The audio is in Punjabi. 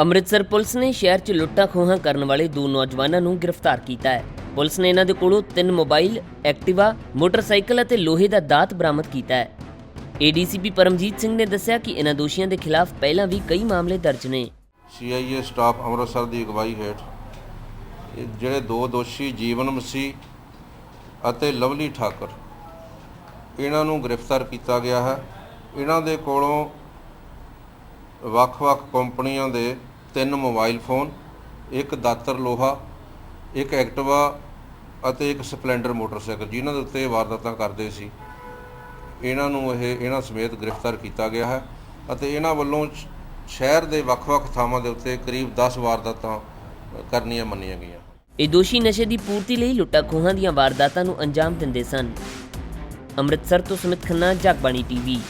ਅੰਮ੍ਰਿਤਸਰ ਪੁਲਿਸ ਨੇ ਸ਼ਹਿਰ 'ਚ ਲੁੱਟਾਂ ਖੋਹਾਂ ਕਰਨ ਵਾਲੇ ਦੋ ਨੌਜਵਾਨਾਂ ਨੂੰ ਗ੍ਰਿਫਤਾਰ ਕੀਤਾ ਹੈ। ਪੁਲਿਸ ਨੇ ਇਹਨਾਂ ਦੇ ਕੋਲੋਂ ਤਿੰਨ ਮੋਬਾਈਲ, ਐਕਟਿਵਾ, ਮੋਟਰਸਾਈਕਲ ਅਤੇ ਲੋਹੇ ਦਾ ਦਾਤ ਬਰਾਮਦ ਕੀਤਾ ਹੈ। ਏਡੀਸੀਪੀ ਪਰਮਜੀਤ ਸਿੰਘ ਨੇ ਦੱਸਿਆ ਕਿ ਇਹਨਾਂ ਦੋਸ਼ੀਆਂ ਦੇ ਖਿਲਾਫ ਪਹਿਲਾਂ ਵੀ ਕਈ ਮਾਮਲੇ ਦਰਜ ਨੇ। ਸੀਆਈਏ ਸਟਾਫ ਅੰਮ੍ਰਿਤਸਰ ਦੀ ਅਗਵਾਈ ਹੇਠ ਇਹ ਜਿਹੜੇ ਦੋ ਦੋਸ਼ੀ ਜੀਵਨ ਮਸੀਹ ਅਤੇ ਲਵਲੀ ਠਾਕਰ, ਇਹਨਾਂ ਨੂੰ ਗ੍ਰਿਫਤਾਰ ਕੀਤਾ ਗਿਆ ਹੈ। ਇਹਨਾਂ ਦੇ ਕੋਲੋਂ ਵੱਖ-ਵੱਖ ਕੰਪਨੀਆਂ ਦੇ ਤਿੰਨ ਮੋਬਾਈਲ ਫੋਨ, ਇੱਕ ਦਾਤਰ ਲੋਹਾ, ਇੱਕ ਐਕਟਿਵਾ ਅਤੇ ਇੱਕ ਸਪਲੈਂਡਰ ਮੋਟਰਸਾਈਕਲ, ਜਿਨ੍ਹਾਂ ਦੇ ਉੱਤੇ ਵਾਰਦਾਤਾਂ ਕਰਦੇ ਸੀ। ਇਹਨਾਂ ਨੂੰ ਇਹ, ਇਹਨਾਂ ਸਮੇਤ ਗ੍ਰਿਫਤਾਰ ਕੀਤਾ ਗਿਆ ਹੈ ਅਤੇ ਇਹਨਾਂ ਵੱਲੋਂ ਸ਼ਹਿਰ ਦੇ ਵੱਖ-ਵੱਖ ਥਾਵਾਂ ਦੇ ਉੱਤੇ ਕਰੀਬ 10 ਵਾਰਦਾਤਾਂ ਕਰਨੀਆਂ ਮੰਨੀਆਂ ਗਈਆਂ। ਇਹ ਦੋਸ਼ੀ ਨਸ਼ੇ ਦੀ ਪੂਰਤੀ ਲਈ ਲੁੱਟਾ ਖੋਹਾਂ ਦੀਆਂ ਵਾਰਦਾਤਾਂ ਨੂੰ ਅੰਜਾਮ ਦਿੰਦੇ ਸਨ। ਅੰਮ੍ਰਿਤਸਰ ਤੋਂ ਸੁਮਿਤ ਖੰਨਾ, ਜਗਬਾਣੀ ਟੀਵੀ।